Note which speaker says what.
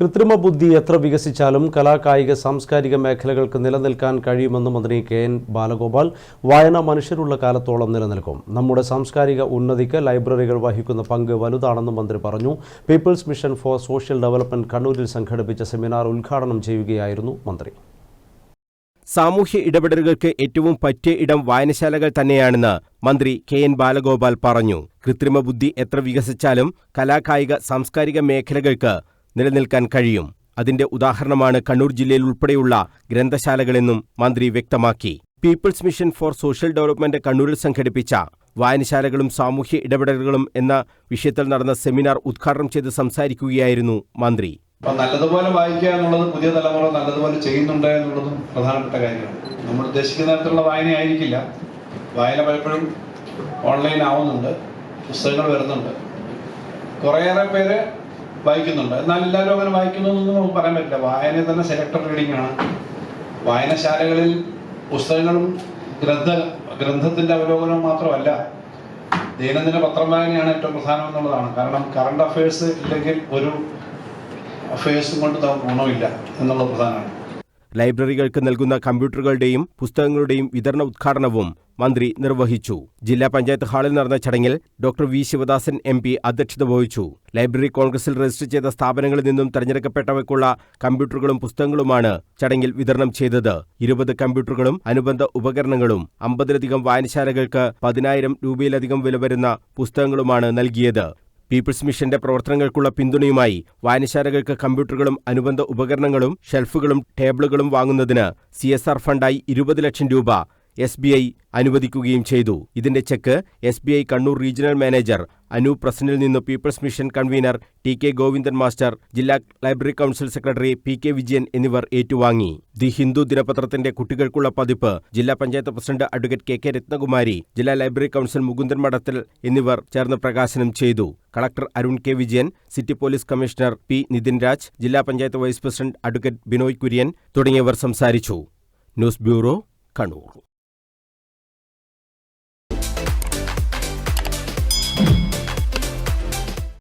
Speaker 1: കൃത്രിമ ബുദ്ധി എത്ര വികസിച്ചാലും കലാകായിക സാംസ്കാരിക മേഖലകൾക്ക് നിലനിൽക്കാൻ കഴിയുമെന്ന് മന്ത്രി കെ എൻ ബാലഗോപാൽ വായന മനുഷ്യരുള്ള കാലത്തോളം നിലനിൽക്കും. നമ്മുടെ സാംസ്കാരിക ഉന്നതിക്ക് ലൈബ്രറികൾ വഹിക്കുന്ന പങ്ക് വലുതാണെന്നും മന്ത്രി പറഞ്ഞു. People's mission for social development കണ്ണൂരിൽ സംഘടിപ്പിച്ച സെമിനാർ ഉദ്ഘാടനം ചെയ്യുകയായിരുന്നു മന്ത്രി.
Speaker 2: സാമൂഹ്യ ഇടപെടലുകൾക്ക് ഏറ്റവും പറ്റിയ ഇടം വായനശാലകൾ തന്നെയാണെന്ന് മന്ത്രി കെ എൻ ബാലഗോപാൽ പറഞ്ഞു. കൃത്രിമ ബുദ്ധി എത്ര വികസിച്ചാലും കലാകായിക സാംസ്കാരിക മേഖലകൾക്ക് നിലനിൽക്കാൻ കഴിയും. അതിന്റെ ഉദാഹരണമാണ് കണ്ണൂർ ജില്ലയിൽ ഉൾപ്പെടെയുള്ള ഗ്രന്ഥശാലകളെന്നും മന്ത്രി വ്യക്തമാക്കി. People's mission for social development കണ്ണൂരിൽ സംഘടിപ്പിച്ച വായനശാലകളും സാമൂഹ്യ ഇടപെടലുകളും എന്ന വിഷയത്തിൽ നടന്ന സെമിനാർ ഉദ്ഘാടനം ചെയ്ത് സംസാരിക്കുകയായിരുന്നു മന്ത്രി.
Speaker 3: അപ്പൊ നല്ലതുപോലെ വായിക്കുക എന്നുള്ളത് പുതിയ തലമുറ നല്ലതുപോലെ ചെയ്യുന്നുണ്ട് എന്നുള്ളതും പ്രധാനപ്പെട്ട കാര്യമാണ്. നമ്മൾ ഉദ്ദേശിക്കുന്ന തരത്തിലുള്ള വായന ആയിരിക്കില്ല വായന പലപ്പോഴും ഓൺലൈൻ ആവുന്നുണ്ട്. പുസ്തകങ്ങൾ വരുന്നുണ്ട്. കുറേയേറെ പേര് വായിക്കുന്നുണ്ട്. എന്നാൽ എല്ലാവരും അങ്ങനെ വായിക്കുന്നു എന്നൊന്നും നമുക്ക് പറയാൻ പറ്റില്ല. വായന തന്നെ സെലക്ടർ റീഡിംഗ് ആണ്. വായനശാലകളിൽ പുസ്തകങ്ങളും ഗ്രന്ഥ ഗ്രന്ഥത്തിന്റെ അവലോകനവും മാത്രമല്ല ദൈനംദിന പത്രം വായനയാണ് ഏറ്റവും പ്രധാനം എന്നുള്ളതാണ്. കാരണം കറണ്ട് അഫയേഴ്സ് ഇല്ലെങ്കിൽ ഒരു അഫയേഴ്സും കൊണ്ട് ഗുണമില്ല എന്നുള്ളത് പ്രധാനമാണ്.
Speaker 2: ലൈബ്രറികൾക്ക് നൽകുന്ന കമ്പ്യൂട്ടറുകളുടെയും പുസ്തകങ്ങളുടെയും വിതരണ ഉദ്ഘാടനവും മന്ത്രി നിർവഹിച്ചു. ജില്ലാ പഞ്ചായത്ത് ഹാളിൽ നടന്ന ചടങ്ങിൽ doctor V Sivadasan M P അധ്യക്ഷത വഹിച്ചു. ലൈബ്രറി കോൺഗ്രസിൽ രജിസ്റ്റർ ചെയ്ത സ്ഥാപനങ്ങളിൽ നിന്നും തെരഞ്ഞെടുക്കപ്പെട്ടവയ്ക്കുള്ള കമ്പ്യൂട്ടറുകളും പുസ്തകങ്ങളുമാണ് ചടങ്ങിൽ വിതരണം ചെയ്തത്. ഇരുപത് കമ്പ്യൂട്ടറുകളും അനുബന്ധ ഉപകരണങ്ങളും അമ്പതിലധികം വായനശാലകൾക്ക് പതിനായിരം രൂപയിലധികം വില വരുന്ന പുസ്തകങ്ങളുമാണ് നൽകിയത്. പീപ്പിൾസ് മിഷന്റെ പ്രവർത്തനങ്ങൾക്കുള്ള പിന്തുണയുമായി വായനശാലകൾക്ക് കമ്പ്യൂട്ടറുകളും അനുബന്ധ ഉപകരണങ്ങളും ഷെൽഫുകളും ടേബിളുകളും വാങ്ങുന്നതിന് സി ഫണ്ടായി ഇരുപത് ലക്ഷം രൂപ എസ് ബി ഐ അനുവദിക്കുകയും ചെയ്തു. ഇതിന്റെ cheque S B I Kannur regional manager Anoop പ്രസന്നിൽ നിന്ന് people's mission convenor T K Govindan master ജില്ലാ library council secretary P K Vijayan എന്നിവർ ഏറ്റുവാങ്ങി. ദി ഹിന്ദു ദിനപത്രത്തിന്റെ കുട്ടികൾക്കുള്ള പതിപ്പ് ജില്ലാ panchayat president advocate K K Ratnakumari ജില്ലാ ലൈബ്രറി കൌൺസിൽ മുകുന്ദൻ മഠത്തിൽ എന്നിവർ ചേർന്ന് പ്രകാശനം ചെയ്തു. Collector Arun K Vijayan city police commissioner P Nithin Raj ജില്ലാ panchayat vice president advocate Binoy Kurian തുടങ്ങിയവർ സംസാരിച്ചു. News bureau Kannur.